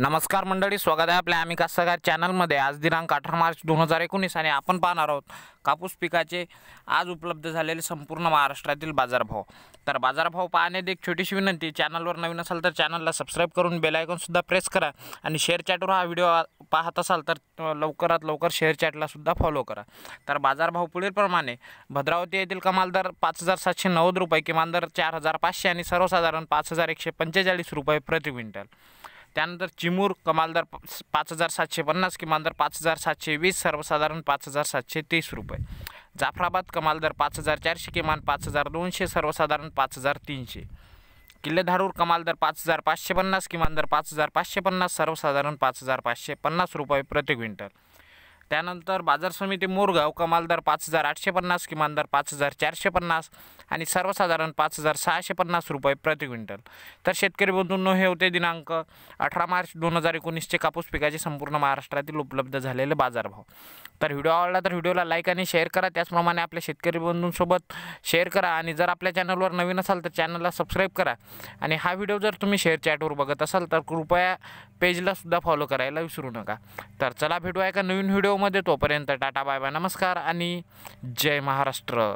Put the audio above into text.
नमस्कार मंडळी स्वागत आहे आपल्या आम्ही कास्तकार चॅनलमध्ये. आज दिनांक अठरा मार्च दोन हजार एकोणीस आणि आपण पाहणार आहोत कापूस पिकाचे आज उपलब्ध झालेले संपूर्ण महाराष्ट्रातील बाजारभाव. तर बाजारभाव पाहण्यात एक छोटीशी विनंती चॅनलवर नवीन असाल तर चॅनलला सबस्क्राईब करून बेलायकॉनसुद्धा प्रेस करा आणि शेअर चॅटवर हा व्हिडिओ पाहत असाल तर लवकरात लवकर शेअर चॅटलासुद्धा फॉलो करा. तर बाजारभाव पुढीलप्रमाणे भद्रावती येथील कमाल दर पाच हजार सातशे नव्वद रुपये किमान दर चार हजार पाचशे आणि सर्वसाधारण पाच हजार एकशे पंचेचाळीस रुपये प्रति क्विंटल. त्यानंतर चिमूर कमाल पाच हज़ार सातशे पन्नास किमान दर पाच हज़ार सातशे वीस, सर्वसाधारण पाच हज़ार सातशे तीस रुपये. जाफराबाद कमाल दर पाच हज़ार चारशे किमान पाच हज़ार दोनशे, सर्वसाधारण पाच हज़ार तीनशे. किल्लेधारूर कमाल दर पाच हज़ार पाचशे पन्नास किमान दर पाच हज़ार पाचशे पन्नास, सर्वसाधारण पाच हज़ार पाचशे पन्नास रुपये प्रति क्विंटल. त्यानंतर बाजार समिती मोरगाव कमाल दर पाच हजार आठशे पन्नास किमान दर पाच हजार चारशे पन्नास आणि सर्वसाधारण पाच हजार सहाशे पन्नास रुपये प्रति क्विंटल. तर शेतकरी बंधूंनो हे होते दिनांक अठरा मार्च दोन हजार एकोणीसचे कापूस पिकाचे संपूर्ण महाराष्ट्रातील उपलब्ध झालेले बाजारभाव. तर व्हिडिओ आवडला तर व्हिडिओला लाईक आणि शेअर करा. त्याचप्रमाणे आपल्या शेतकरी बंधूंसोबत शेअर करा. आणि जर आपल्या चॅनलवर नवीन असाल तर चॅनलला सबस्क्राईब करा. आणि हा व्हिडिओ जर तुम्ही शेअर चॅटवर बघत असाल तर कृपया पेजला सुद्धा फॉलो करायला विसरू नका. तर चला, भेटूया एका नवीन व्हिडिओमध्ये तोपर्यंत टाटा बाय बाय नमस्कार आणि जय महाराष्ट्र.